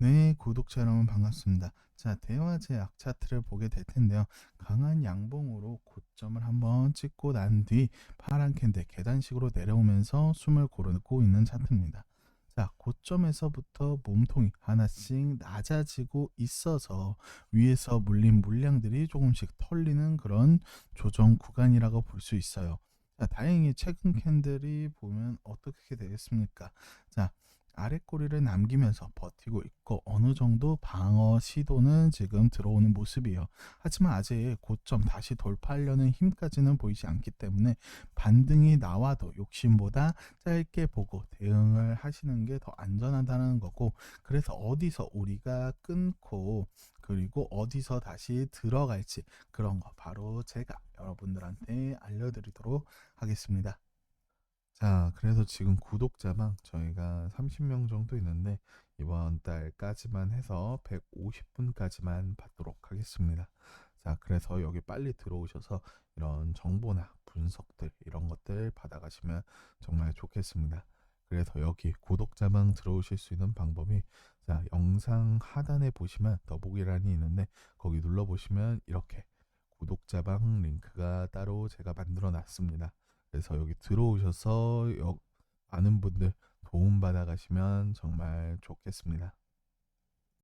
네, 구독자 여러분 반갑습니다. 자, 대화제 악 차트를 보게 될 텐데요. 강한 양봉으로 고점을 한번 찍고 난 뒤 파란 캔들 계단식으로 내려오면서 숨을 고르고 있는 차트입니다. 자, 고점에서부터 몸통이 하나씩 낮아지고 있어서 위에서 물린 물량들이 조금씩 털리는 그런 조정 구간이라고 볼 수 있어요. 자, 다행히 최근 캔들이 보면 어떻게 되겠습니까? 자, 아랫꼬리를 남기면서 버티고 있고 어느 정도 방어 시도는 지금 들어오는 모습이에요. 하지만 아직 고점 다시 돌파하려는 힘까지는 보이지 않기 때문에 반등이 나와도 욕심보다 짧게 보고 대응을 하시는 게 더 안전하다는 거고 그래서 어디서 우리가 끊고 그리고 어디서 다시 들어갈지 그런 거 바로 제가 여러분들한테 알려드리도록 하겠습니다. 자, 그래서 지금 구독자만 저희가 30명 정도 있는데 이번 달까지만 해서 150분까지만 받도록 하겠습니다. 자, 그래서 여기 빨리 들어오셔서 이런 정보나 분석들 이런 것들 받아가시면 정말 좋겠습니다. 그래서 여기 구독자방 들어오실 수 있는 방법이 자, 영상 하단에 보시면 더보기란이 있는데 거기 눌러 보시면 이렇게 구독자방 링크가 따로 제가 만들어 놨습니다. 그래서 여기 들어오셔서 여, 많은 분들 도움 받아 가시면 정말 좋겠습니다.